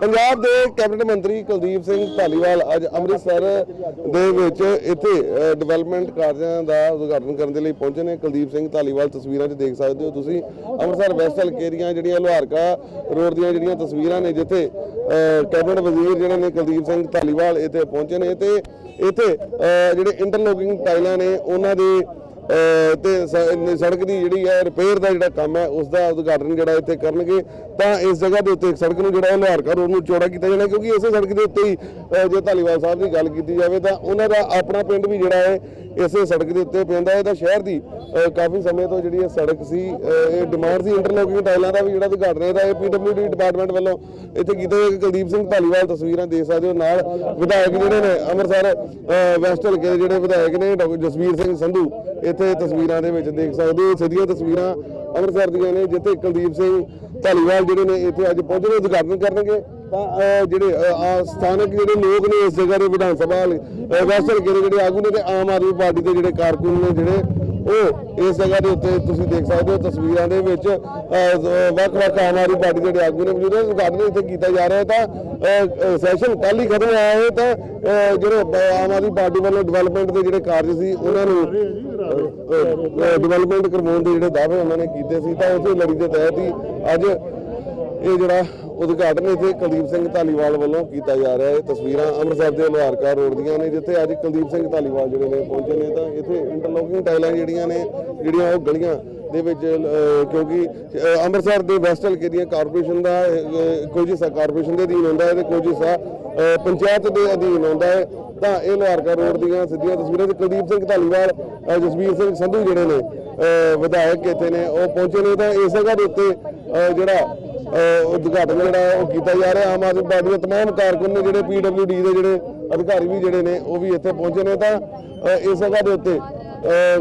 ਪੰਜਾਬ ਦੇ ਕੈਬਨਿਟ ਮੰਤਰੀ ਕੁਲਦੀਪ ਸਿੰਘ ਧਾਲੀਵਾਲ ਅੱਜ ਅੰਮ੍ਰਿਤਸਰ ਦੇ ਵਿੱਚ ਇੱਥੇ ਡਿਵੈਲਪਮੈਂਟ ਕਾਰਜਾਂ ਦਾ ਉਦਘਾਟਨ ਕਰਨ ਦੇ ਲਈ ਪਹੁੰਚੇ ਨੇ। ਕੁਲਦੀਪ ਸਿੰਘ ਧਾਲੀਵਾਲ, ਤਸਵੀਰਾਂ 'ਚ ਦੇਖ ਸਕਦੇ ਹੋ ਤੁਸੀਂ। ਅੰਮ੍ਰਿਤਸਰ ਵੈਸਟ ਹਲਕੇ ਦੀਆਂ ਜਿਹੜੀਆਂ ਲੋਹਾਰਕਾ ਰੋਡ ਦੀਆਂ ਜਿਹੜੀਆਂ ਤਸਵੀਰਾਂ ਨੇ, ਜਿੱਥੇ ਕੈਬਨਿਟ ਵਜ਼ੀਰ ਜਿਹੜੇ ਨੇ ਕੁਲਦੀਪ ਸਿੰਘ ਧਾਲੀਵਾਲ ਇੱਥੇ ਪਹੁੰਚੇ ਨੇ। ਤੇ ਇੱਥੇ ਜਿਹੜੇ ਇੰਟਰਲੋਕਿੰਗ ਟਾਈਲਾਂ ਨੇ, ਉਹਨਾਂ ਦੇ ਤੇ ਸੜਕ ਦੀ ਜਿਹੜੀ ਹੈ ਰਿਪੇਅਰ ਦਾ ਜਿਹੜਾ ਕੰਮ ਹੈ ਉਸ ਦਾ ਉਦਘਾਟਨ ਜਿਹੜਾ ਇੱਥੇ ਕਰਨਗੇ, ਤਾਂ ਇਸ ਜਗ੍ਹਾ ਦੇ ਉੱਤੇ ਸੜਕ ਨੂੰ ਜਿਹੜਾ ਲੋਹਾਰਕਾ ਰੋਡ ਨੂੰ ਚੌੜਾ ਕੀਤਾ ਜਾਣਾ, ਕਿਉਂਕਿ ਇਸੇ ਸੜਕ ਦੇ ਉੱਤੇ ਹੀ ਜੇ ਧਾਲੀਵਾਲ ਸਾਹਿਬ ਦੀ ਗੱਲ ਕੀਤੀ ਜਾਵੇ, ਤਾਂ ਉਹਨਾਂ ਦਾ ਆਪਣਾ ਪਿੰਡ ਵੀ ਜਿਹੜਾ ਹੈ, ਇਸੇ ਸੜਕ ਦੇ ਉੱਤੇ ਪੈਂਦਾ ਹੈ, ਤਾਂ ਸ਼ਹਿਰ ਦੀ ਕਾਫੀ ਸਮੇਂ ਤੋਂ ਜਿਹੜੀ ਇਹ ਸੜਕ ਸੀ ਇਹ ਡਿਮਾਂਡ ਸੀ ਇੰਟਰਲੋਕਿੰਗ ਟਾਈਲਾਂ ਦਾ ਵੀ ਜਿਹੜਾ ਉਦਘਾਟਨ ਇਹਦਾ ਇਹ ਪੀਡਬਲਯੂਡੀ ਡਿਪਾਰਟਮੈਂਟ ਵੱਲੋਂ ਇੱਥੇ ਕੀਤਾ ਗਿਆ ਕੁਲਦੀਪ ਸਿੰਘ ਧਾਲੀਵਾਲ ਤਸਵੀਰਾਂ ਦੇਖ ਸਕਦੇ ਹੋ, ਨਾਲ ਵਿਧਾਇਕ ਜਿਹੜੇ ਨੇ, ਅੰਮ੍ਰਿਤਸਰ ਵੈਸਟ ਹਲਕੇ ਦੇ ਜਿਹੜੇ ਵਿਧਾਇਕ ਨੇ, ਡਾਕਟਰ ਜਸਵੀਰ ਸਿੰਘ ਸੰਧੂ, ਇੱਥੇ ਤਸਵੀਰਾਂ ਦੇ ਵਿੱਚ ਦੇਖ ਸਕਦੇ ਹੋ ਸਿੱਧੀਆਂ ਤਸਵੀਰਾਂ ਅੰਮ੍ਰਿਤਸਰ ਦੀਆਂ ਨੇ ਜਿੱਥੇ ਕੁਲਦੀਪ ਸਿੰਘ ਧਾਲੀਵਾਲ ਜਿਹੜੇ ਨੇ ਇੱਥੇ ਅੱਜ ਪਹੁੰਚਣਗੇ ਉਦਘਾਟਨ ਕਰਨਗੇ। ਤਾਂ ਅਹ, ਜਿਹੜੇ ਅਹ, ਸਥਾਨਕ ਜਿਹੜੇ ਲੋਕ ਨੇ ਇਸ ਜਗ੍ਹਾ ਦੇ ਵਿਧਾਨ ਸਭਾ ਹਲ- ਹਲਕੇ ਦੇ ਜਿਹੜੇ ਆਗੂ ਨੇ ਤੇ ਆਮ ਆਦਮੀ ਪਾਰਟੀ ਦੇ ਜਿਹੜੇ ਕਾਰਕੁਨ ਨੇ ਜਿਹੜੇ ਉਹ ਇਸ ਜਗ੍ਹਾ ਦੇ ਉੱਤੇ ਤੁਸੀਂ ਦੇਖ ਸਕਦੇ ਹੋ ਤਸਵੀਰਾਂ ਦੇ ਵਿੱਚ ਵੱਖ-ਵੱਖ ਆਮ ਆਦਮੀ ਪਾਰਟੀ ਦੇ ਜਿਹੜੇ ਆਗੂ ਨੇ ਮੌਜੂਦ ਨੇ ਉਦਘਾਟਨ ਇੱਥੇ ਕੀਤਾ ਜਾ ਰਿਹਾ ਹੈ ਤਾਂ ਸੈਸ਼ਨ ਕੱਲ ਹੀ ਖਤਮ ਹੋਇਆ ਹੈ ਤਾਂ ਅਹ, ਜਿਹੜੇ ਆਮ ਆਦਮੀ ਪਾਰਟੀ ਵੱਲੋਂ ਡਿਵੈਲਪਮੈਂਟ ਦੇ ਜਿਹੜੇ ਕਾਰਜ ਸੀ ਉਹਨਾਂ ਨੂੰ ਡਿਵੈਲਪਮੈਂਟ ਕਰਵਾਉਣ ਦੇ ਜਿਹੜੇ ਦਾਅਵੇ ਉਹਨਾਂ ਨੇ ਕੀਤੇ ਸੀ ਤਾਂ ਉਸੇ ਲੜੀ ਦੇ ਤਹਿਤ ਹੀ ਅੱਜ ਇਹ ਜਿਹੜਾ ਉਦਘਾਟਨ ਇੱਥੇ ਕੁਲਦੀਪ ਸਿੰਘ ਧਾਲੀਵਾਲ ਵੱਲੋਂ ਕੀਤਾ ਜਾ ਰਿਹਾ ਹੈ। ਤਸਵੀਰਾਂ ਅੰਮ੍ਰਿਤਸਰ ਦੇ ਲੋਹਾਰਕਾ ਰੋਡ ਦੀਆਂ ਨੇ ਜਿੱਥੇ ਅੱਜ ਕੁਲਦੀਪ ਸਿੰਘ ਧਾਲੀਵਾਲ ਜਿਹੜੇ ਨੇ ਪਹੁੰਚੇ ਨੇ। ਤਾਂ ਇੱਥੇ ਇੰਟਰਲੋਕਿੰਗ ਟਾਈਲਾਂ ਜਿਹੜੀਆਂ ਨੇ ਜਿਹੜੀਆਂ ਉਹ ਗਲੀਆਂ ਦੇ ਵਿੱਚ ਕਿਉਂਕਿ ਅੰਮ੍ਰਿਤਸਰ ਦੇ ਵੈਸਟ ਹਲਕੇ ਦੀਆਂ ਕਾਰਪੋਰੇਸ਼ਨ ਦਾ ਕੁਝ ਹਿੱਸਾ ਕਾਰਪੋਰੇਸ਼ਨ ਦੇ ਅਧੀਨ ਹੁੰਦਾ ਹੈ ਤੇ ਕੁਝ ਹਿੱਸਾ ਪੰਚਾਇਤ ਦੇ ਅਧੀਨ ਹੁੰਦਾ ਹੈ। ਤਾਂ ਇਹ ਲੋਹਾਰਕਾ ਰੋਡ ਦੀਆਂ ਸਿੱਧੀਆਂ ਤਸਵੀਰਾਂ ਤੇ ਕੁਲਦੀਪ ਸਿੰਘ ਧਾਲੀਵਾਲ ਅਹ, ਜਸਵੀਰ ਸਿੰਘ ਸੰਧੂ ਜਿਹੜੇ ਨੇ ਵਿਧਾਇਕ ਇੱਥੇ ਨੇ ਉਹ ਪਹੁੰਚੇ ਨੇ। ਤਾਂ ਇਸ ਜਗ੍ਹਾ ਦੇ ਉੱਤੇ ਜਿਹੜਾ ਉਦਘਾਟਨ ਜਿਹੜਾ ਉਹ ਕੀਤਾ ਜਾ ਰਿਹਾ। ਆਮ ਆਦਮੀ ਪਾਰਟੀ ਦੇ ਤਮਾਮ ਕਾਰਕੁਨ ਨੇ ਜਿਹੜੇ ਪੀਡਬਲਯੂਡੀ ਦੇ ਜਿਹੜੇ ਅਧਿਕਾਰੀ ਵੀ ਜਿਹੜੇ ਨੇ, ਉਹ ਵੀ ਇੱਥੇ ਪਹੁੰਚੇ ਨੇ ਤਾਂ ਇਸ ਜਗ੍ਹਾ ਦੇ ਉੱਤੇ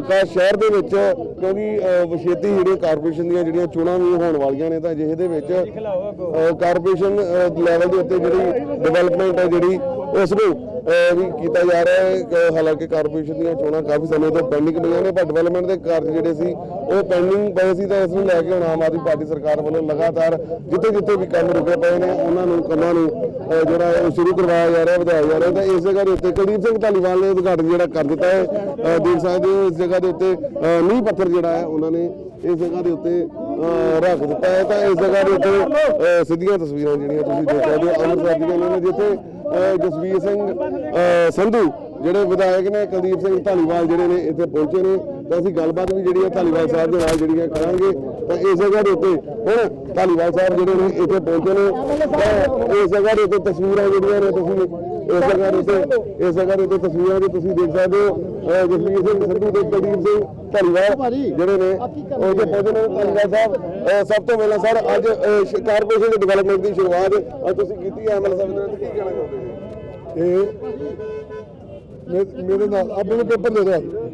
ਕਾ, ਸ਼ਹਿਰ ਦੇ ਵਿੱਚ, ਕਿਉਂਕਿ, ਅਹ, ਵਿਛੇਤੀ ਜਿਹੜੇ ਕਾਰਪੋਰੇਸ਼ਨ ਦੀਆਂ ਜਿਹੜੀਆਂ ਚੋਣਾਂ ਵੀ ਹੋਣ ਵਾਲੀਆਂ ਨੇ ਤਾਂ ਜਿਹੇ ਦੇ ਵਿੱਚ ਕਾਰਪੋਰੇਸ਼ਨ ਲੈਵਲ ਦੇ ਉੱਤੇ ਜਿਹੜੀ ਡਿਵੈਲਪਮੈਂਟ ਹੈ ਜਿਹੜੀ, ਉਸ ਨੂੰ ਵੀ ਕੀਤਾ ਜਾ ਰਿਹਾ ਹੈ ਹਾਲਾਂਕਿ ਕਾਰਪੋਰੇਸ਼ਨ ਦੀਆਂ ਚੋਣਾਂ ਕਾਫੀ ਸਮੇਂ ਤੋਂ ਪੈਂਡਿੰਗ ਪਈਆਂ ਨੇ ਪਰ ਡਿਵੈਲਪਮੈਂਟ ਦੇ ਕਾਰਜ ਜਿਹੜੇ ਸੀ, ਉਹ ਪੈਂਡਿੰਗ ਪਏ ਸੀ ਤਾਂ ਇਸ ਨੂੰ ਲੈ ਕੇ ਹੁਣ ਆਮ ਆਦਮੀ ਪਾਰਟੀ ਸਰਕਾਰ ਵੱਲੋਂ ਲਗਾਤਾਰ ਜਿੱਥੇ ਜਿੱਥੇ ਵੀ ਕੰਮ ਰੁਕੇ ਪਏ ਨੇ, ਉਹਨਾਂ ਨੂੰ, ਕੰਮਾਂ ਨੂੰ ਜਿਹੜਾ ਉਹ ਸ਼ੁਰੂ ਕਰਵਾਇਆ ਜਾ ਰਿਹਾ, ਵਧਾਇਆ ਜਾ ਰਿਹਾ। ਤਾਂ ਇਸ ਜਗ੍ਹਾ ਦੇ ਉੱਤੇ ਕੁਲਦੀਪ ਸਿੰਘ ਧਾਲੀਵਾਲ ਨੇ ਉਦਘਾਟਨ ਜਿਹੜਾ ਕਰ ਦਿੱਤਾ ਹੈ, ਅਹ ਦੇਖ ਸਕਦੇ ਹੋ, ਇਸ ਜਗ੍ਹਾ ਦੇ ਉੱਤੇ ਨੀਂਹ ਪੱਥਰ ਜਿਹੜਾ ਹੈ, ਉਹਨਾਂ ਨੇ ਇਸ ਜਗ੍ਹਾ ਦੇ ਉੱਤੇ ਰੱਖ ਦਿੱਤਾ ਹੈ। ਤਾਂ ਇਸ ਜਗ੍ਹਾ ਦੇ ਉੱਤੇ ਸਿੱਧੀਆਂ ਤਸਵੀਰਾਂ ਜਿਹੜੀਆਂ ਤੁਸੀਂ ਦੇਖ ਸਕਦੇ ਹੋ, ਅੰਮ੍ਰਿਤਸਰ ਦੀਆਂ ਨੇ, ਜਿੱਥੇ ਜਸਵੀਰ ਸਿੰਘ ਸੰਧੂ, ਜਿਹੜੇ ਵਿਧਾਇਕ ਨੇ, ਕੁਲਦੀਪ ਸਿੰਘ ਧਾਲੀਵਾਲ ਜਿਹੜੇ ਨੇ ਇੱਥੇ ਪਹੁੰਚੇ ਨੇ। ਤਾਂ ਅਸੀਂ ਗੱਲਬਾਤ ਵੀ ਜਿਹੜੀ ਹੈ ਧਾਲੀਵਾਲ ਸਾਹਿਬ ਦੇ ਨਾਲ ਜਿਹੜੀਆਂ ਕਰਾਂਗੇ। ਤਾਂ ਇਸ ਜਗ੍ਹਾ ਦੇ ਉੱਤੇ ਹੁਣ ਧਾਲੀਵਾਲ ਸਾਹਿਬ ਜਿਹੜੇ ਨੇ ਇੱਥੇ ਪਹੁੰਚੇ ਨੇ। ਤਾਂ ਇਸ ਜਗ੍ਹਾ ਦੇ ਉੱਤੇ ਤਸਵੀਰਾਂ ਜਿਹੜੀਆਂ ਨੇ ਤੁਸੀਂ ਇਸ ਜਗ੍ਹਾ ਦੇ ਉੱਤੇ, ਇਸ ਜਗ੍ਹਾ ਦੇ ਉੱਤੇ ਤਸਵੀਰਾਂ ਦੇ ਤੁਸੀਂ ਦੇਖ ਸਕਦੇ ਹੋ। ਜਸਵੀਰ ਸਿੰਘ ਸੰਧੂ ਤੇ ਕੁਲਦੀਪ ਸਿੰਘ ਧਾਲੀਵਾਲ ਜਿਹੜੇ ਨੇ ਉਹ ਇੱਥੇ ਪਹੁੰਚੇ ਨੇ ਧਾਲੀਵਾਲ ਸਾਹਿਬ ਸਭ ਤੋਂ ਪਹਿਲਾਂ ਸਰ ਅੱਜ ਕਾਰਪੋਰੇਸ਼ਨ ਦੇ ਡਿਵੈਲਪਮੈਂਟ ਦੀ ਸ਼ੁਰੂਆਤ ਤੁਸੀਂ ਕੀਤੀ ਹੈ ਐਮਐਲ ਸਾਹਿਬ ਦੇ ਕੀ ਕਹਿਣਾ ਚਾਹੁੰਦੇ ਜੀ ਇਹ ਮੇਰੇ ਨਾਲ ਆਪ ਮੈਨੂੰ ਪੇਪਰ ਦੇ ਦਿਓ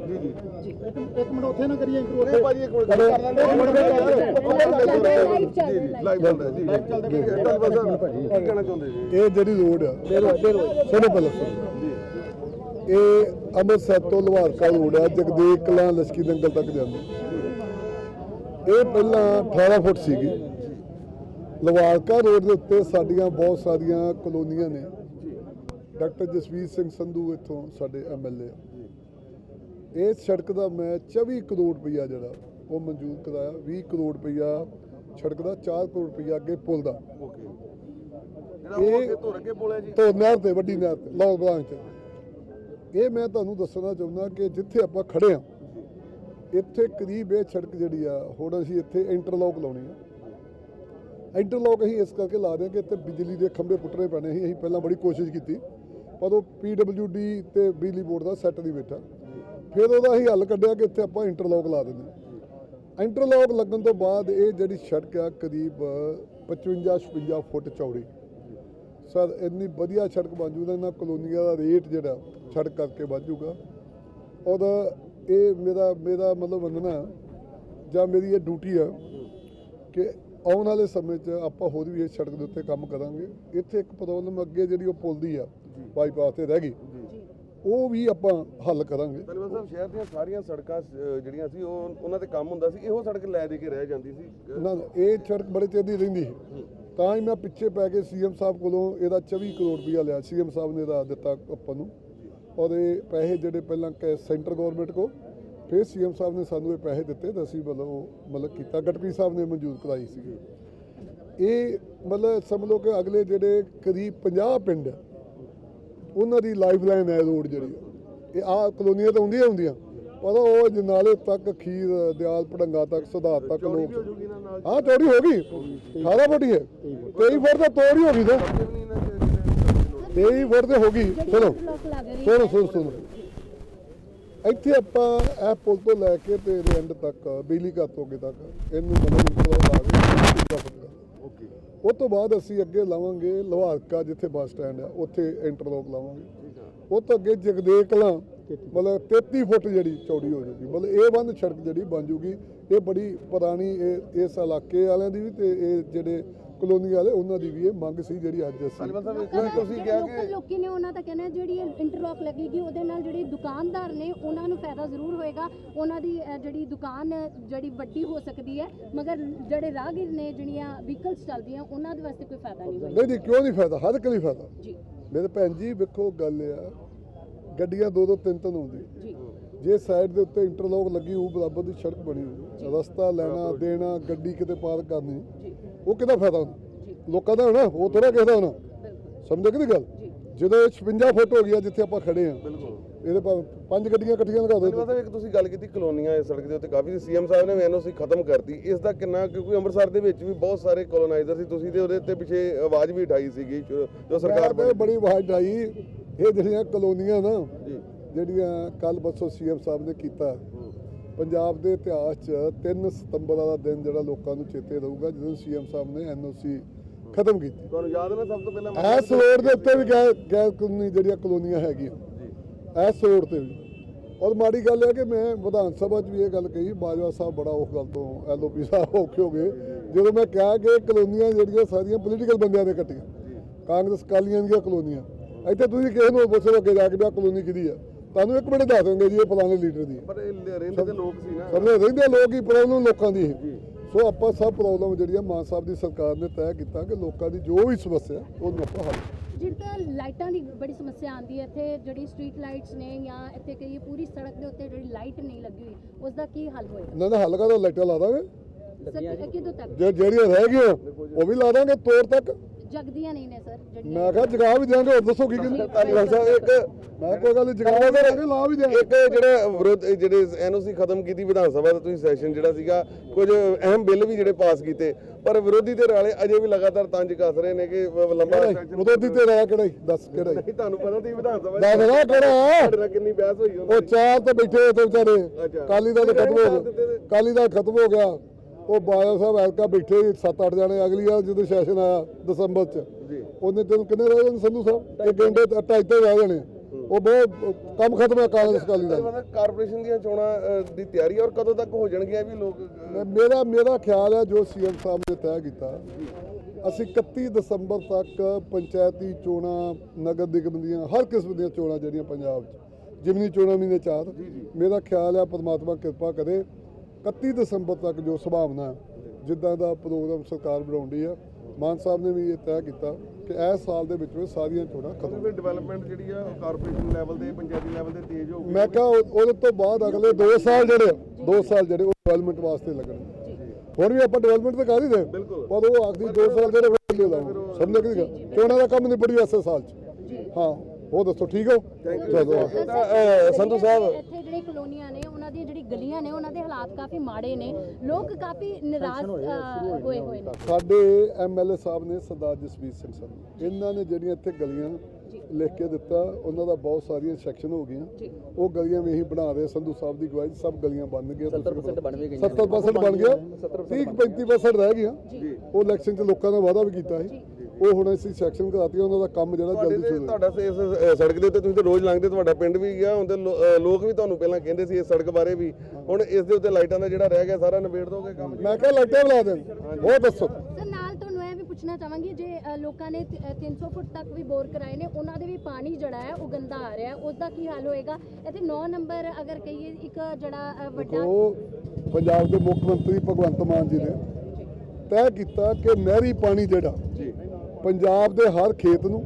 ਇੱਕ ਮਿੰਟ ਉੱਥੇ ਨਾ ਕਰੀਏ ਇੰਟਰੋ ਨਹੀਂ ਭਾਜੀ ਇੱਕ ਮਿੰਟ ਕਰ ਲੈਂਦੇ ਇੱਕ ਮਿੰਟ ਲਾਈਵ ਚੱਲ ਰਿਹਾ ਲਾਈਵ ਲਾਈਵ ਚੱਲਦਾ ਜੀ ਧਾਲੀਵਾਲ ਸਾਹਿਬ ਕੀ ਕਹਿਣਾ ਚਾਹੁੰਦੇ ਜੀ ਇਹ ਜਿਹੜੀ ਰੋਡ ਆ ਸੁਣੋ ਪਹਿਲਾਂ ਸੁਣੋ ਇਹ ਅੰਮ੍ਰਿਤਸਰ ਤੋਂ ਲੋਹਾਰਕਾ ਰੋਡ ਆ ਜਗਦੇਵ ਕਲਾਂ ਲਸ਼ਕੀ ਦੰਗਲ ਤੱਕ ਜਾਂਦੀ। ਇਹ ਪਹਿਲਾਂ 18 ਫੁੱਟ ਸੀਗੀ। ਲੋਹਾਰਕਾ ਰੋਡ ਦੇ ਉੱਤੇ ਸਾਡੀਆਂ ਬਹੁਤ ਸਾਰੀਆਂ ਕਲੋਨੀਆਂ ਨੇ। ਡਾਕਟਰ ਜਸਵੀਰ ਸਿੰਘ ਸੰਧੂ ਇੱਥੋਂ ਸਾਡੇ ਐਮਐਲਏ ਇਸ ਸੜਕ ਦਾ ਮੈਂ 24 ਕਰੋੜ ਰੁਪਈਆ ਜਿਹੜਾ ਉਹ ਮਨਜ਼ੂਰ ਕਰਾਇਆ। 20 ਕਰੋੜ ਰੁਪਈਆ ਸੜਕ ਦਾ 4 ਕਰੋੜ ਰੁਪਈਆ ਅੱਗੇ ਪੁਲ ਦਾ। ਓਕੇ। ਜਿਹੜਾ ਉਹ ਅੱਗੇ ਤੋਂ ਅੱਗੇ ਬੋਲਿਆ ਜੀ। ਤੋਂ ਨਹਿਰ ਤੇ ਵੱਡੀ ਨਹਿਰ ਤੇ ਲੌ ਬਲਾਂਗ ਚ। ਇਹ ਮੈਂ ਤੁਹਾਨੂੰ ਦੱਸਣਾ ਚਾਹੁੰਦਾ ਕਿ ਜਿੱਥੇ ਆਪਾਂ ਖੜੇ ਆ ਇੱਥੇ ਕਰੀਬ ਇਹ ਸੜਕ ਜਿਹੜੀ ਆ, ਹੁਣ ਅਸੀਂ ਇੱਥੇ ਇੰਟਰਲੌਕ ਲਾਉਣੀ ਆ। ਇੰਟਰਲੌਕ ਅਸੀਂ ਇਸ ਕਰਕੇ ਲਾ ਰਹੇ ਕਿ ਇੱਥੇ ਬਿਜਲੀ ਦੇ ਖੰਭੇ ਪੁੱਟਣੇ ਪੈਣੇ ਸੀ, ਅਸੀਂ ਪਹਿਲਾਂ ਬੜੀ ਕੋਸ਼ਿਸ਼ ਕੀਤੀ। ਪਰ ਉਹ ਪੀਡਬਲਯੂਡੀ ਤੇ ਬਿਜਲੀ ਬੋਰਡ ਦਾ ਸੈੱਟ ਨਹੀਂ ਬੈਠਾ। ਫਿਰ ਉਹਦਾ ਅਸੀਂ ਹੱਲ ਕੱਢਿਆ ਕਿ ਇੱਥੇ ਆਪਾਂ ਇੰਟਰਲੌਕ ਲਾ ਦਿੰਦੇ ਹਾਂ। ਇੰਟਰਲੌਕ ਲੱਗਣ ਤੋਂ ਬਾਅਦ ਇਹ ਜਿਹੜੀ ਸੜਕ ਆ, ਕਰੀਬ 55 56 ਫੁੱਟ ਚੌੜੀ। ਸਰ ਇੰਨੀ ਵਧੀਆ ਸੜਕ ਬਣ ਜੂਗਾ ਇਹਨਾਂ ਕਲੋਨੀਆਂ ਦਾ ਰੇਟ ਜਿਹੜਾ ਸੜਕ ਕਰਕੇ ਵੱਧ ਜੂਗਾ। ਔਰ ਇਹ ਮੇਰਾ ਮੇਰਾ ਮਤਲਬ ਮੰਨਣਾ ਜਾਂ ਮੇਰੀ ਇਹ ਡਿਊਟੀ ਆ ਕਿ ਆਉਣ ਵਾਲੇ ਸਮੇਂ 'ਚ ਆਪਾਂ ਹੋਰ ਵੀ ਇਸ ਸੜਕ ਦੇ ਉੱਤੇ ਕੰਮ ਕਰਾਂਗੇ। ਇੱਥੇ ਇੱਕ ਪ੍ਰੋਬਲਮ ਅੱਗੇ ਜਿਹੜੀ ਉਹ ਪੁਲ ਦੀ ਆ ਬਾਈਪਾਸ ਤੇ ਰਹਿ ਗਈ। ਉਹ ਵੀ ਆਪਾਂ ਹੱਲ ਕਰਾਂਗੇ। ਧੰਨਵਾਦ ਸਾਹਿਬ ਸ਼ਹਿਰ ਦੀਆਂ ਸਾਰੀਆਂ ਸੜਕਾਂ ਜਿਹੜੀਆਂ ਸੀ ਉਹ ਉਹਨਾਂ ਤੇ ਕੰਮ ਹੁੰਦਾ ਸੀ ਇਹੋ ਸੜਕ ਲੈ ਦੇ ਕੇ ਰਹਿ ਜਾਂਦੀ ਸੀ। ਨਾ ਨਾ, ਇਹ ਸੜਕ ਬੜੇ ਦੀ ਰਹਿੰਦੀ ਸੀ। ਤਾਂ ਹੀ ਮੈਂ ਪਿੱਛੇ ਪੈ ਕੇ ਸੀਐਮ ਸਾਹਿਬ ਕੋਲੋਂ ਇਹਦਾ 24 ਕਰੋੜ ਰੁਪਇਆ ਲਿਆ, ਸੀਐਮ ਸਾਹਿਬ ਨੇ ਇਹਦਾ ਦਿੱਤਾ ਆਪਾਂ ਨੂੰ। ਔਰ ਇਹ ਪੈਸੇ ਜਿਹੜੇ ਪਹਿਲਾਂ ਕੈ ਸੈਂਟਰ ਗਵਰਨਮੈਂਟ ਕੋ ਫਿਰ ਸੀਐਮ ਸਾਹਿਬ ਨੇ ਸਾਨੂੰ ਇਹ ਪੈਸੇ ਦਿੱਤੇ ਤਾਂ ਅਸੀਂ ਮਤਲਬ ਉਹ ਮਤਲਬ ਕੀਤਾ। ਗਟਪੀ ਸਾਹਿਬ ਨੇ ਮਨਜ਼ੂਰ ਕਰਾਈ ਸੀਗੀ। ਇਹ ਮਤਲਬ ਸਮਝ ਲਓ ਕਿ ਅਗਲੇ ਜਿਹੜੇ ਕਰੀਬ 50 ਪਿੰਡ, ਉਹਨਾਂ ਦੀ ਲਾਈਫਲਾਈਨ ਹੈ ਰੋਡ ਜਿਹੜੀ। ਇਹ ਆ ਕਲੋਨੀਆਂ ਤਾਂ ਹੁੰਦੀਆਂ ਹੁੰਦੀਆਂ। ਪਰ ਉਹ ਜਨਾਲੇ ਤੱਕ ਖੀਰ ਦਿਆਲ ਪੜੰਗਾ ਤੱਕ ਸੁਧਾਰ ਤੱਕ ਲੋਕ। ਹਾਂ ਚੋਰੀ ਹੋ ਗਈ। 18 ਫੁੱਟ ਹੀ ਹੈ। 23 ਫੁੱਟ ਤਾਂ ਤੋੜ ਹੀ ਗਈ ਤਾਂ। 23 ਫੁੱਟ ਤੇ ਹੋ ਗਈ। ਰਹੀ ਸੁਣੋ ਸੁਣੋ ਸੁਣੋ। ਇੱਥੇ ਆਪਾਂ ਇਹ ਪੁਲ ਤੋਂ ਲੈ ਕੇ ਤੇ ਐਂਡ ਤੱਕ ਬਿਜਲੀ ਘਰ ਤੋਂ ਅੱਗੇ ਤੱਕ ਇਹਨੂੰ ਮਤਲਬ ਪੂਰਾ ਫੁੱਟ ਕਰ। ਓਕੇ। ਉਹ ਤੋਂ ਬਾਅਦ ਅਸੀਂ ਅੱਗੇ ਲਾਵਾਂਗੇ ਲੋਹਾਰਕਾ ਜਿੱਥੇ ਬੱਸ ਸਟੈਂਡ ਆ ਉੱਥੇ ਇੰਟਰਲੋਕ ਲਾਵਾਂਗੇ। ਉਹ ਤੋਂ ਅੱਗੇ ਜਗਦੇ ਕਲਾਂ ਮਤਲਬ 33 ਫੁੱਟ ਜਿਹੜੀ ਚੌੜੀ ਹੋ ਜਾਊਗੀ ਮਤਲਬ ਇਹ ਬੰਦ ਸੜਕ ਜਿਹੜੀ ਬਣ ਜੂਗੀ। ਇਹ ਬੜੀ ਪੁਰਾਣੀ ਇਹ ਇਸ ਇਲਾਕੇ ਵਾਲਿਆਂ ਦੀ ਵੀ ਤੇ ਇਹ ਜਿਹੜੇ ਕਲੋਨੀ ਵਾਲੇ ਉਹਨਾਂ ਦੀ ਵੀ ਇਹ ਮੰਗ ਸੀ ਜਿਹੜੀ ਅੱਜ ਅਸੀਂ ਤੁਸੀਂ ਕਿਹਾ ਕਿ ਲੋਕੀ ਨੇ ਉਹਨਾਂ ਦਾ ਕਹਿਣਾ ਜਿਹੜੀ ਇੰਟਰਲੌਕ ਲੱਗੇਗੀ ਉਹਦੇ ਨਾਲ ਜਿਹੜੇ ਦੁਕਾਨਦਾਰ ਨੇ ਉਹਨਾਂ ਨੂੰ ਫਾਇਦਾ ਜ਼ਰੂਰ ਹੋਏਗਾ। ਉਹਨਾਂ ਦੀ ਜਿਹੜੀ ਦੁਕਾਨ ਜਿਹੜੀ ਵੱਡੀ ਹੋ ਸਕਦੀ ਹੈ ਮਗਰ ਜਿਹੜੇ ਰਾਹਗੀਰ ਨੇ ਜਿਹੜੀਆਂ ਵਹੀਕਲਸ ਚੱਲਦੀਆਂ ਉਹਨਾਂ ਦੇ ਵਾਸਤੇ ਕੋਈ ਫਾਇਦਾ ਨਹੀਂ ਹੋਏਗਾ। ਨਹੀਂ ਨਹੀਂ ਕਿਉਂ ਨਹੀਂ ਫਾਇਦਾ? ਹਰ ਇੱਕ ਲਈ ਫਾਇਦਾ। ਜੀ। ਮੇਰੇ ਭੈਣ ਜੀ ਵੇਖੋ ਗੱਲ ਆ। ਗੱਡੀਆਂ ਦੋ ਦੋ ਤਿੰਨ ਤਿੰਨ ਹੁੰਦੀ ਜੀ। ਜੇ ਸਾਈਡ ਦੇ ਉੱਤੇ ਇੰਟਰਲੋਕ ਲੱਗੀ ਉਹ ਬਰਾਬਰ ਦੀ ਸੜਕ ਬਣੀ ਹੋਈ ਰਸਤਾ ਲੈਣਾ ਦੇਣਾ ਗੱਡੀ ਕਿਤੇ ਪਾਰਕ ਕਰਨੀ ਉਹ ਕਿਹਦਾ ਫਾਇਦਾ ਹੁੰਦਾ? ਲੋਕਾਂ ਦਾ ਹੋਣਾ ਉਹ ਥੋੜਾ ਕਿਸੇ ਦਾ ਹੋਣਾ। ਸਮਝੇ ਕਿ ਨਹੀਂ ਗੱਲ? ਜੀ। ਜਦੋਂ ਇਹ 56 ਫੁੱਟ ਹੋ ਗਿਆ ਜਿੱਥੇ ਆਪਾਂ ਖੜੇ ਆ ਬਿਲਕੁਲ। ਇਹਦੇ ਭਾਵੇਂ ਪੰਜ ਗੱਡੀਆਂ ਇਕੱਠੀਆਂ ਲਗਾ ਦਿਓ ਸਾਹਿਬ ਇੱਕ ਤੁਸੀਂ ਗੱਲ ਕੀਤੀ ਕਲੋਨੀਆਂ ਇਸ ਸੜਕ ਦੇ ਉੱਤੇ ਕਾਫੀ ਸੀਐਮ ਸਾਹਿਬ ਨੇ ਐਨਓਸੀ ਖਤਮ ਕਰਤੀ। ਇਸ ਦਾ ਕਿੰਨਾ ਕਿਉਂਕਿ ਅੰਮ੍ਰਿਤਸਰ ਦੇ ਵਿੱਚ ਵੀ ਬਹੁਤ ਸਾਰੇ ਕਲੋਨਾਈਜ਼ਰ ਸੀ। ਤੁਸੀਂ ਤੇ ਉਹਦੇ ਉੱਤੇ ਪਿੱਛੇ ਆਵਾਜ਼ ਵੀ ਉਠਾਈ ਸੀਗੀ ਜੋ ਸਰਕਾਰ ਬੜੀ ਆਵਾਜ਼ ਆਈ ਇਹ ਜਿਹੜੀਆਂ ਕਲੋਨੀਆਂ ਨਾ ਜਿਹੜੀਆਂ ਕੱਲ ਬੱਸੋ ਸੀਐਮ ਸਾਹਿਬ ਨੇ ਕੀਤਾ ਪੰਜਾਬ ਦੇ ਇਤਿਹਾਸ 'ਚ 3 ਸਤੰਬਰ ਵਾਲਾ ਦਿਨ ਜਿਹੜਾ ਲੋਕਾਂ ਨੂੰ ਚੇਤੇ ਰਹੂਗਾ ਜਦੋਂ ਸੀਐਮ ਸਾਹਿਬ ਨੇ ਐਨਓਸੀ ਖਤਮ ਕੀਤੀ। ਤੁਹਾਨੂੰ ਯਾਦ ਹੈ ਸਭ ਤੋਂ ਪਹਿਲਾਂ ਐਸ ਰੋਡ ਦੇ ਉੱਤੇ ਵੀ ਗੈਰ ਕਾਨੂੰਨੀ ਜਿਹੜੀਆਂ ਕਲੋਨੀਆਂ ਹੈਗੀਆਂ। ਐਸ ਰੋਡ ਤੇ ਵੀ। ਔਰ ਮਾੜੀ ਗੱਲ ਹੈ ਕਿ ਮੈਂ ਵਿਧਾਨ ਸਭਾ 'ਚ ਵੀ ਇਹ ਗੱਲ ਕਹੀ ਬਾਜਵਾ ਸਾਹਿਬ ਬੜਾ ਉਸ ਗੱਲ ਤੋਂ ਐਲਓਪੀ ਸਾਹਿਬ ਔਖੇ ਹੋ ਗਏ। ਜਦੋਂ ਮੈਂ ਕਿਹਾ ਕਿ ਕਲੋਨੀਆਂ ਜਿਹੜੀਆਂ ਸਾਰੀਆਂ ਪੋਲੀਟੀਕਲ ਬੰਦਿਆਂ ਦੇ ਕੱਟੀਆਂ ਕਾਂਗਰਸ ਕਾਲੀਆਂ ਦੀਆਂ ਕਲੋਨੀਆਂ ਇੱਥੇ ਤੁਸੀਂ ਕਿਸੇ ਨੂੰ ਪੁੱਛੋ ਅੱਗੇ ਜਾ ਕੇ ਵੀ ਕਲੋਨੀ ਕਿਹਦੀ ਆ। ਤੁਹਾਨੂੰ ਇੱਕ ਮਿੰਟ ਦੱਸ ਦਿੰਦੇ ਜੀ ਇਹ ਫਲਾਣੇ ਲੀਡਰ ਦੀ। ਪਰ ਇਹ ਰਹਿੰਦੇ ਤੇ ਲੋਕ ਸੀ ਨਾ। ਰਹਿੰਦੇ ਲੋਕ ਹੀ ਪ੍ਰੋਬਲਮ ਲੋਕਾਂ ਦੀ ਹੈ ਸੋ ਆਪਾਂ ਸਭ ਪ੍ਰੋਬਲਮ ਜਿਹੜੀਆਂ ਮਾਨ ਸਾਹਿਬ ਦੀ ਸਰਕਾਰ ਨੇ ਤੈਅ ਕੀਤਾ ਕਿ ਲੋਕਾਂ ਦੀ ਜੋ ਵੀ ਸਮੱਸਿਆ ਉਹਨੂੰ ਆਪਾਂ ਹੱਲ ਜਿਹੜਾ ਲਾਈਟਾਂ ਦੀ ਬੜੀ ਸਮੱਸਿਆ ਆਉਂਦੀ ਹੈ। ਇੱਥੇ ਜਿਹੜੀ ਸਟਰੀਟ ਲਾਈਟਸ ਨੇ ਜਾਂ ਇੱਥੇ ਕਈ ਪੂਰੀ ਸੜਕ ਦੇ ਉੱਤੇ ਜਿਹੜੀ ਲਾਈਟ ਨਹੀਂ ਲੱਗੀ ਹੋਈ ਉਸ ਦਾ ਕੀ ਹੱਲ ਹੋਏਗਾ? ਇਹਨਾਂ ਦਾ ਹੱਲ ਕਰੋ ਲਾਈਟਾਂ ਲਾ ਦਾਂਗੇ। ਜਿਹੜੀਆਂ ਰਹਿ ਗਈਆਂ ਉਹ ਵੀ ਲਾ ਦਾਂਗੇ ਤੋੜ ਤੱਕ। ਜਗਦੀਆਂ ਨਹੀਂ ਨੇ ਸਰ ਜਿਹੜੀਆਂ ਮੈਂ ਕਿਹਾ ਜਗਾ ਵੀ ਦਿਆਂਗੇ ਹੋਰ ਦੱਸੋ ਕੀ ਕਹਿੰਦੇ? ਧਾਲੀਵਾਲ ਸਾਹਿਬ ਇੱਕ ਮੈਂ ਕੋਈ ਗੱਲ ਜਗਾ ਵੀ ਦਿਆਂਗੇ ਲਾ ਵੀ ਦਿਆਂਗੇ ਇੱਕ ਜਿਹੜਾ ਵਿਰੋਧ ਜਿਹੜੇ ਐਨਓਸੀ ਖਤਮ ਕੀਤੀ ਵਿਧਾਨ ਸਭਾ ਦਾ ਤੁਸੀਂ ਸੈਸ਼ਨ ਜਿਹੜਾ ਸੀਗਾ ਕੁਝ ਅਹਿਮ ਬਿੱਲ ਵੀ ਜਿਹੜੇ ਪਾਸ ਕੀਤੇ ਪਰ ਵਿਰੋਧੀ ਧਿਰ ਵਾਲੇ ਅਜੇ ਵੀ ਲਗਾਤਾਰ ਤੰਜ ਕੱਸ ਰਹੇ ਨੇ ਕਿ ਲੰਬਾ ਦੀ ਤੇ ਰਾਹ ਕਿਹੜਾ? ਦੱਸ ਕਿਹੜਾ? ਨਹੀਂ ਤੁਹਾਨੂੰ ਪਤਾ ਸੀ ਵਿਧਾਨ ਸਭਾ 'ਚ ਦੱਸ ਨਾ ਕਿਹੜਾ ਕਿੰਨੀ ਬਹਿਸ ਹੋਈ ਉਹ ਚਾਰ ਤੇ ਬੈਠੇ ਤੇ ਵਿਚਾਰੇ। ਅੱਛਾ। ਕਾਲੀ ਦਾ ਖਤਮ ਹੋ ਗਿਆ ਕਾਲੀ ਦਾ ਖਤਮ ਹੋ ਗਿਆ। ਉਹ ਬਾਇਆ ਸਾਹਿਬ ਐਲਕਾ ਬੈਠੇ 7-8 ਜਾਣੇ ਅਗਲੀ ਵਾਰ ਜਦੋਂ ਸੈਸ਼ਨ ਆਇਆ ਦਸੰਬਰ ਚ ਜੀ। ਉਹਨੇ ਤੈਨੂੰ ਕਿੰਨੇ ਰਹਿ ਜਾਣੇ ਸੰਧੂ ਸਾਹਿਬ? ਇੱਕ ਘੰਟੇ ਢਾਈ ਤੇ ਰਹਿ ਜਾਣੇ। ਉਹ ਬਹੁਤ ਕੰਮ ਖਤਮ ਹੈ ਕਾਂਗਰਸ ਕਾਲੀ ਦਾ। ਕਾਰਪੋਰੇਸ਼ਨ ਦੀਆਂ ਚੋਣਾਂ ਦੀ ਤਿਆਰੀ ਔਰ ਕਦੋਂ ਤੱਕ ਹੋ ਜਾਣਗੀਆਂ ਵੀ ਲੋਕ ਮੇਰਾ ਮੇਰਾ ਖਿਆਲ ਹੈ ਜੋ ਸੀਐਮ ਸਾਹਿਬ ਨੇ ਤੈਅ ਕੀਤਾ ਅਸੀਂ 31 ਦਸੰਬਰ ਤੱਕ ਪੰਚਾਇਤੀ ਚੋਣਾਂ ਨਗਰ ਨਿਗਮ ਦੀਆਂ ਹਰ ਕਿਸਮ ਦੀਆਂ ਚੋਣਾਂ ਜਿਹੜੀਆਂ ਪੰਜਾਬ 'ਚ ਜਿਮਨੀ ਚੋਣਾਂ ਮਹੀਨੇ ਚਾਰ ਮੇਰਾ ਖਿਆਲ ਹੈ ਪਰਮਾਤਮਾ ਕਿਰਪਾ ਕਰੇ 31 ਦਸੰਬਰ ਤੱਕ ਜੋ ਸੰਭਾਵਨਾ ਹੈ, ਜਿੱਦਾਂ ਦਾ ਪ੍ਰੋਗਰਾਮ ਸਰਕਾਰ ਬਣਾਉਂਦੀ ਆ ਮਾਨ ਸਾਹਿਬ ਨੇ ਵੀ ਇਹ ਤੈਅ ਕੀਤਾ ਕਿ ਇਸ ਸਾਲ ਦੇ ਵਿੱਚ ਵਿੱਚ ਸਾਰੀਆਂ ਚੋਣਾਂ ਖਤਮ ਫਿਰ ਡਿਵੈਲਪਮੈਂਟ ਜਿਹੜੀ ਆ ਕਾਰਪੋਰੇਸ਼ਨ ਲੈਵਲ ਤੇ ਪੰਚਾਇਤੀ ਲੈਵਲ ਤੇ ਤੇਜ਼ ਹੋਊਗੀ। ਮੈਂ ਕਿਹਾ ਉਹ- ਉਹਦੇ ਤੋਂ ਬਾਅਦ ਅਗਲੇ 2 ਸਾਲ ਜਿਹੜੇ 2 ਸਾਲ ਜਿਹੜੇ ਉਹ ਡਿਵੈਲਪਮੈਂਟ ਵਾਸਤੇ ਲੱਗਣਗੇ। ਹੁਣ ਵੀ ਆਪਾਂ ਡਿਵੈਲਪਮੈਂਟ ਤਾਂ ਕਰ ਹੀ ਬਿਲਕੁਲ। ਪਰ ਉਹ ਆਖਰੀ 2 ਸਾਲ ਜਿਹੜੇ ਵੇਲੇ ਲਾਉਂ ਸਮਝ ਕਿ ਨਹੀਂ ਚੋਣਾਂ ਦਾ ਕੰਮ ਨਿਬੜੀ ਐਸੇ ਸਾਲ ਚ। ਹਾਂ ਉਹ ਦੱਸੋ ਠੀਕ ਹੋ? ਚਲੋ। ਸੰਧੂ ਸਾਹਿਬ ਇੱਥੇ ਜਿਹੜੇ ਕਲੋਨੀਆਂ ਨੇ ਉਹਨਾਂ ਦੀਆਂ ਜਿਹੜੀ ਗਲੀਆਂ ਨੇ ਉਹਨਾਂ ਦੇ ਹਾਲਾਤ ਕਾਫੀ ਮਾੜੇ ਨੇ। ਲੋਕ ਕਾਫੀ ਨਿਰਾਸ਼ ਹੋਏ ਹੋਏ ਨੇ। ਸਾਡੇ ਐਮਐਲਏ ਸਾਹਿਬ ਨੇ ਸਰਦਾਰ ਜਸਵੀਰ ਸਿੰਘ ਸਾਹਿਬ ਇਹਨਾਂ ਨੇ ਜਿਹੜੀਆਂ ਇੱਥੇ ਗਲੀਆਂ ਲਿਖ ਕੇ ਦਿੱਤਾ ਉਹਨਾਂ ਦਾ ਬਹੁਤ ਸਾਰੀਆਂ ਸੈਕਸ਼ਨ ਹੋ ਗਈਆਂ। ਉਹ ਗਲੀਆਂ ਵੀ ਅਸੀਂ ਬਣਾ ਰਹੇ ਸੰਧੂ ਸਾਹਿਬ ਦੀ ਗਵਾਹੀ ਸਭ ਗਲੀਆਂ ਬਣ ਗਈਆਂ। 70% ਬਣ ਵੀ ਗਈਆਂ। 70% ਬਣ ਗਿਆ 30 35% ਰਹਿ ਗਈਆਂ। ਉਹ ਇਲੈਕਸ਼ਨ 'ਚ ਲੋਕਾਂ ਨੇ ਵਾਅਦਾ ਵੀ ਕੀਤਾ ਸੀ। ਉਹ ਹੁਣ ਅਸੀਂ ਸੈਕਸ਼ਨ ਕਰਾਤੀਆਂ ਉਹਨਾਂ ਦਾ ਕੰਮ ਜਿਹੜਾ ਤੁਹਾਡੇ ਜਲਦੀ ਤੇ ਸ਼ੁਰੂ ਤੁਹਾਡਾ ਤੇ ਇਸ ਅ, ਸੜਕ ਦੇ ਉੱਤੇ ਤੁਸੀਂ ਤੇ ਰੋਜ਼ ਲੰਘਦੇ ਤੁਹਾਡਾ ਪਿੰਡ ਵੀ ਗਿਆ ਅ, ਲੋਕ ਵੀ ਤੁਹਾਨੂੰ ਪਹਿਲਾਂ ਕਹਿੰਦੇ ਸੀ ਇਸ ਸੜਕ ਬਾਰੇ ਵੀ। ਹੁਣ ਇਸ ਦੇ ਉੱਤੇ ਲਾਈਟਾਂ ਦਾ ਜਿਹੜਾ ਰਹਿ ਗਿਆ ਸਾਰਾ ਨਿਬੇੜ ਦੋਗੇ ਕੰਮ? ਮੈਂ ਕਿਹਾ ਲਾਈਟਾਂ ਬੁਲਾ ਦੇਣ। ਉਹ ਦੱਸੋ। ਸਰ ਨਾਲ ਤੁਹਾਨੂੰ ਇਹ ਵੀ ਪੁੱਛਣਾ ਚਾਹਾਂਗੀ ਜੇ ਅ, ਲੋਕਾਂ ਨੇ ਤ- ਅ, 300 ਫੁੱਟ ਤੱਕ ਵੀ ਬੋਰ ਕਰਾਏ ਨੇ ਉਹਨਾਂ ਦੇ ਵੀ ਪਾਣੀ ਜਿਹੜਾ ਹੈ ਉਹ ਗੰਦਾ ਆ ਰਿਹਾ ਹੈ ਉਸ ਦਾ ਕੀ ਹੱਲ ਹੋਏਗਾ? ਇੱਥੇ 9 ਨੰਬਰ ਅਗਰ ਕਹੀਏ ਇੱਕ ਜਿਹੜਾ ਅ, ਵੱਡਾ ਉਹ ਪੰਜਾਬ ਦੇ ਮੁੱਖ ਮੰਤਰੀ ਭਗਵੰਤ ਮਾਨ ਜੀ ਨੇ ਤੈਅ ਕੀਤਾ ਕਿ ਨਹਿਰੀ ਪਾਣੀ ਜਿਹੜਾ ਪੰਜਾਬ ਦੇ ਹਰ ਖੇਤ ਨੂੰ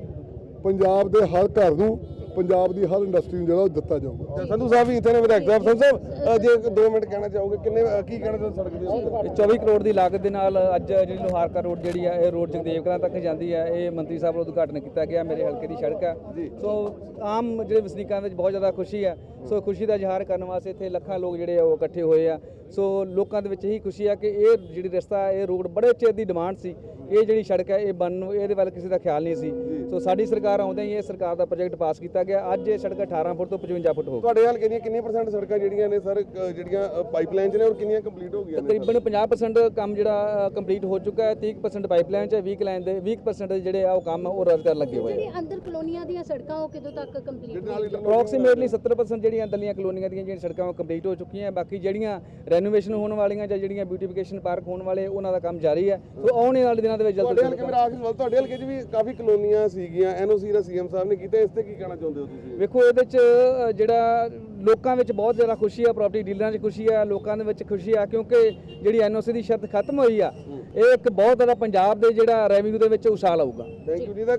ਪੰਜਾਬ ਦੇ ਹਰ ਘਰ ਨੂੰ ਪੰਜਾਬ ਦੀ ਹਰ ਇੰਡਸਟਰੀ ਨੂੰ ਜਿਹੜਾ ਉਹ ਦਿੱਤਾ ਜਾਊਗਾ। ਸੰਧੂ ਸਾਹਿਬ ਵੀ ਇੱਥੇ ਨੇ ਵਿਧਾਇਕ ਸਾਹਿਬ। ਸੰਧੂ ਸਾਹਿਬ ਜੇ 2 ਮਿੰਟ ਕਹਿਣਾ ਚਾਹੋਗੇ ਕਿੰਨੇ ਕੀ ਕਹਿਣਾ ਚਾਹੋਗੇ ਸੜਕ ਦੇ ਉੱਤੇ? ਇਹ 24 ਕਰੋੜ ਦੀ ਲਾਗਤ ਦੇ ਨਾਲ ਅੱਜ ਜਿਹੜੀ ਲੋਹਾਰਕਾ ਰੋਡ ਜਿਹੜੀ ਆ ਇਹ ਰੋਡ ਜਗਦੇਵ ਕਲਾਂ ਤੱਕ ਜਾਂਦੀ ਹੈ ਇਹ ਮੰਤਰੀ ਸਾਹਿਬ ਵੱਲੋਂ ਉਦਘਾਟਨ ਕੀਤਾ ਗਿਆ ਮੇਰੇ ਹਲਕੇ ਦੀ ਸੜਕ ਹੈ ਸੋ ਆਮ ਜਿਹੜੇ ਵਸਨੀਕਾਂ ਵਿੱਚ ਬਹੁਤ ਜ਼ਿਆਦਾ ਖੁਸ਼ੀ ਹੈ ਸੋ ਖੁਸ਼ੀ ਦਾ ਇਜ਼ਹਾਰ ਕਰਨ ਵਾਸਤੇ ਇੱਥੇ ਲੱਖਾਂ ਲੋਕ ਜਿਹੜੇ ਆ ਉਹ ਇਕੱਠੇ ਹੋਏ ਆ। ਸੋ ਲੋਕਾਂ ਦੇ ਵਿੱਚ ਇਹੀ ਖੁਸ਼ੀ ਆ ਕਿ ਇਹ ਜਿਹੜੀ ਰਸਤਾ ਹੈ, ਇਹ ਰੋਡ ਬੜੇ ਚਿਰ ਦੀ ਡਿਮਾਂਡ ਸੀ। ਇਹ ਜਿਹੜੀ ਸੜਕ ਹੈ ਇਹ ਬਣਨ ਨੂੰ ਇਹਦੇ ਵੱਲ ਕਿਸੇ ਦਾ ਖਿਆਲ ਨਹੀਂ ਸੀ। ਸੋ ਸਾਡੀ ਸਰਕਾਰ ਆਉਂਦੇ ਹੀ ਇਹ ਸਰਕਾਰ ਦਾ ਪ੍ਰੋਜੈਕਟ ਪਾਸ ਕੀਤਾ ਗਿਆ। ਅੱਜ ਇਹ ਸੜਕ 18 ਫੁੱਟ ਤੋਂ 55 ਫੁੱਟ ਹੋ ਗਈ ਤੁਹਾਡੇ ਹਲਕੇ ਦੀਆਂ ਕਿੰਨੀ ਪਰਸੈਂਟ ਸੜਕਾਂ ਜਿਹੜੀਆਂ ਨੇ ਸਰ ਜਿਹੜੀਆਂ ਪਾਈਪਲਾਈਨ 'ਚ ਨੇ ਔਰ ਕਿੰਨੀਆਂ ਕੰਪਲੀਟ ਹੋ ਗਈਆਂ ਨੇ ਤਕਰੀਬਨ 50% ਕੰਮ ਜਿਹੜਾ ਕੰਪਲੀਟ ਹੋ ਚੁੱਕਾ ਹੈ। 30% ਪਾਈਪਲਾਈਨ ਚ ਹੈ 20 ਲਾਈਨ ਦੇ 20% ਜਿਹੜੇ ਆ ਉਹ ਕੰਮ ਉਹ ਰੱਦ ਕਰਨ ਲੱਗੇ ਹੋਏ ਜਿਹੜੀ ਅੰਦਰ ਕਲੋਨੀਆਂ ਦੀਆਂ ਸੜਕਾਂ ਉਹ ਕਦੋਂ ਤੱਕ ਕੰਪਲੀਟ ਹੋਣਗੀਆਂ? ਅਪਰੋਕਸੀਮੇਟਲੀ 70% ਜਿਹੜੀਆਂ ਦਲੀਆਂ ਕਲੋਨੀਆਂ ਦੀਆਂ ਜਿਹੜੀਆਂ ਸੜਕਾਂ ਉਹ ਕੰਪਲੀਟ ਹੋ ਚੁੱਕੀਆਂ। ਬਾਕੀ ਜਿਹੜੀਆਂ ਰੈਨੋਵੇਸ਼ਨ ਹੋਣ ਵਾਲੀਆਂ ਜਾਂ ਜਿਹੜੀਆਂ ਬਿਊਟੀਫਿਕੇਸ਼ਨ ਪਾਰਕ ਹੋਣ ਵਾਲੇ ਉਹਨਾਂ ਦਾ ਕੰਮ ਜਾਰੀ ਹੈ। ਸੋ ਆਉਣ ਵਾਲੇ ਦਿਨਾਂ ਦੇ ਵਿੱਚ ਤੁਹਾਡੇ ਜਲਦ ਹਲਕੇ ਮੇਰਾ ਆਖਰੀ ਸਵਾਲ ਤੁਹਾਡੇ ਹਲਕੇ 'ਚ ਵੀ ਕਾਫੀ ਕਲੋਨੀਆਂ ਸੀਗੀਆਂ ਐਨਓਸੀ ਦਾ ਸੀਐਮ ਸਾਹਿਬ ਨੇ ਕੀਤਾ ਇਸ ਤੇ ਕੀ ਕਹਿਣਾ ਚਾਹੁੰਦੇ ਹੋ ਤੁਸੀਂ? ਵੇਖੋ ਇਹਦੇ ਚ ਜਿਹੜਾ ਲੋਕਾਂ ਵਿੱਚ ਬਹੁਤ ਜ਼ਿਆਦਾ ਖੁਸ਼ੀ ਆ ਪ੍ਰਾਪਰਟੀ ਡੀਲਰਾਂ 'ਚ ਖੁਸ਼ੀ ਆ ਲੋਕਾਂ ਦੇ ਵਿੱਚ ਖੁਸ਼ੀ ਆ ਕਿਉਂਕਿ ਜਿਹੜੀ ਐਨਓਸੀ ਦੀ ਸ਼ਰਤ ਖਤਮ ਹੋਈ ਆ ਇਹ ਇੱਕ ਬਹੁਤ ਜ਼ਿਆਦਾ ਪੰਜਾਬ ਦੇ ਜਿਹੜਾ ਰੈਵਨਿਊ ਦੇ ਵਿੱਚ ਉਛਾਲ ਆਊਗਾ। ਥੈਂਕ ਯੂ ਜੀ। ਤਾਂ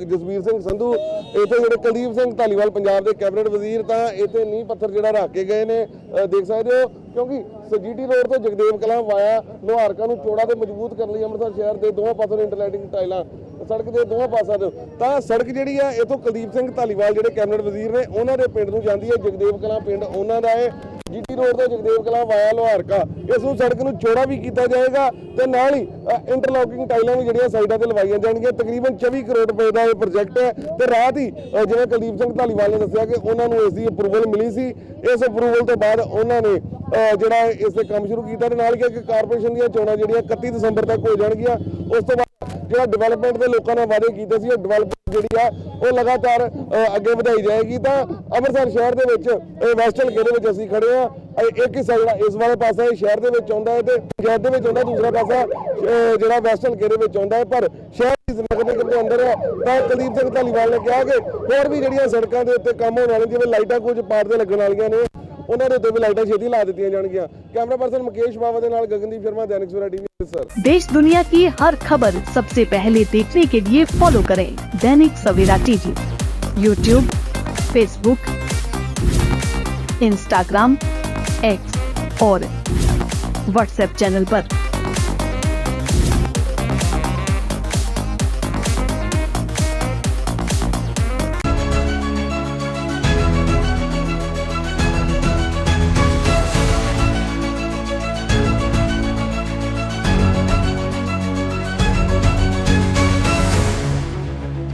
ਜਸਵੀਰ ਸਿੰਘ ਸੰਧੂ ਇੱਥੇ ਜਿਹੜੇ ਕੁਲਦੀਪ ਸਿੰਘ ਧਾਲੀਵਾਲ ਪੰਜਾਬ ਦੇ ਕੈਬਨਿਟ ਵਜ਼ੀਰ ਤਾਂ ਇੱਥੇ ਨੀਂਹ ਪੱਥਰ ਜਿਹੜਾ ਰੱਖ ਕੇ ਗਏ ਨੇ ਦੇਖ ਸਕਦੇ ਹੋ ਕਿਉਂਕਿ ਸਜੀਟੀ ਰੋਡ ਤੋਂ ਜਗਦੇਵ ਕਲਾਂ ਵਾਇਆ ਲੋਹਾਰਕਾ ਨੂੰ ਚੌੜਾ ਤੇ ਮਜ਼ਬੂਤ ਕਰਨ ਲਈ ਅੰਮ੍ਰਿਤਸਰ ਸ਼ਹਿਰ ਦੇ ਦੋਹਾਂ ਨੂੰ ਇੰਟਰਲੈਟਿੰਗ ਟਾਈਲਾਂ ਸੜਕ ਦੇ ਦੋਹਾਂ ਪਾਸਿਆਂ ਤੋਂ। ਤਾਂ ਸੜਕ ਜਿਹੜੀ ਆ, ਇਥੋਂ ਕੁਲਦੀਪ ਸਿੰਘ ਧਾਲੀਵਾਲ ਜਿਹੜੇ ਕੈਬਨਿਟ ਵਜ਼ੀਰ ਨੇ, ਉਹਨਾਂ ਦੇ ਪਿੰਡ ਨੂੰ ਜਾਂਦੀ ਹੈ ਜਗਦੇਵ ਕਲਾਂ ਪਿੰਡ। ਉਹਨਾਂ ਦਾ ਹੈ ਜੀਟੀ ਰੋਡ ਤੋਂ ਜਗਦੇਵ ਕਲਾਂ ਵਾਇਆ ਲੋਹਾਰਕਾ। ਇਸ ਨੂੰ ਸੜਕ ਨੂੰ ਚੌੜਾ ਵੀ ਕੀਤਾ ਜਾਏਗਾ ਤੇ ਨਾਲ ਹੀ ਇੰਟਰਲੋਕਿੰਗ ਟਾਈਲਾਂ ਵੀ ਜਿਹੜੀਆਂ ਸਾਈਡਾਂ ਤੇ ਲਵਾਈਆਂ ਜਾਣਗੀਆਂ। ਤਕਰੀਬਨ 24 ਕਰੋੜ ਰੁਪਏ ਦਾ ਇਹ ਪ੍ਰੋਜੈਕਟ ਹੈ। ਤੇ ਰਾਤ ਹੀ ਜਿਵੇਂ ਕੁਲਦੀਪ ਸਿੰਘ ਧਾਲੀਵਾਲ ਨੇ ਦੱਸਿਆ ਕਿ ਉਹਨਾਂ ਨੂੰ ਇਸ ਦੀ ਅਪਰੂਵਲ ਮਿਲੀ ਸੀ। ਇਸ ਅਪਰੂਵਲ ਤੋਂ ਬਾਅਦ ਉਹਨਾਂ ਨੇ ਜਿਹੜਾ ਇਸ ਤੇ ਕੰਮ ਸ਼ੁਰੂ ਕੀਤਾ ਤੇ ਨਾਲ ਹੀ ਕਿ ਕਾਰਪੋਰੇਸ਼ਨ ਦੀਆਂ ਚੋਣਾਂ ਜਿਹੜੀਆਂ 31 ਦਸੰਬਰ ਤੱਕ ਹੋ ਜਾਣਗੀਆਂ, ਉਸ ਤੋਂ ਬਾਅਦ ਜਿਹੜਾ ਡਿਵੈਲਪਮੈਂਟ ਦੇ ਲੋਕਾਂ ਨਾਲ ਵਾਅਦੇ ਕੀਤੇ ਸੀ, ਉਹ ਡਿਵੈਲਪਮੈਂਟ ਜਿਹੜੀ ਆ, ਉਹ ਲਗਾਤਾਰ ਅੱਗੇ ਵਧਾਈ ਜਾਏਗੀ। ਤਾਂ ਅੰਮ੍ਰਿਤਸਰ ਸ਼ਹਿਰ ਦੇ ਵਿੱਚ, ਇਹ ਵੈਸਟ ਹਲਕੇ ਦੇ ਵਿੱਚ ਅਸੀਂ ਖੜੇ ਆ ਇੱਕ ਹਿੱਸਾ ਜਿਹੜਾ ਇਸ ਵਾਲੇ ਪਾਸਾ ਇਹ ਸ਼ਹਿਰ ਦੇ ਵਿੱਚ ਆਉਂਦਾ ਹੈ ਤੇ ਪੰਜਾਬ ਦੇ ਵਿੱਚ ਆਉਂਦਾ, ਦੂਸਰਾ ਪਾਸਾ ਜਿਹੜਾ ਵੈਸਟ ਹਲਕੇ ਦੇ ਵਿੱਚ ਆਉਂਦਾ ਹੈ। ਪਰ ਸ਼ਹਿਰ ਦੀ ਨਗਰ ਨਿਗਮ ਦੇ ਅੰਦਰ ਹੈ ਤਾਂ ਕੁਲਦੀਪ ਸਿੰਘ ਧਾਲੀਵਾਲ ਨੇ ਕਿਹਾ ਕਿ ਹੋਰ ਵੀ ਜਿਹੜੀਆਂ ਸੜਕਾਂ ਦੇ ਉੱਤੇ ਕੰਮ ਹੋਣ ਵਾਲੇ ਜਿਵੇਂ ਲਾਈਟਾਂ ਕੁਝ ਪਾਰ ਦੇ ਲੱਗਣ ਵਾਲੀਆਂ ਨੇ ਉਹਨਾਂ ਦੇ ਉੱਤੇ ਵੀ ਲਾਈਟਾਂ ਛੇਤੀ ਲਾ ਦਿੱਤੀਆਂ ਜਾਣਗੀਆਂ ਕੈਮਰਾ ਪਰਸਨ ਮੁਕੇਸ਼ ਬਾਵਾ ਦੇ ਨਾਲ ਗਗਨਦੀਪ ਸ਼ਰਮਾ ਦੈਨਿਕ ਸਵੇਰਾ ਟੀਵੀ ਅੰਮ੍ਰਿਤਸਰ देश दुनिया की हर खबर सबसे पहले देखने के लिए फॉलो करें Dainik Savera TV YouTube Facebook Instagram X और व्हाट्सएप चैनल पर।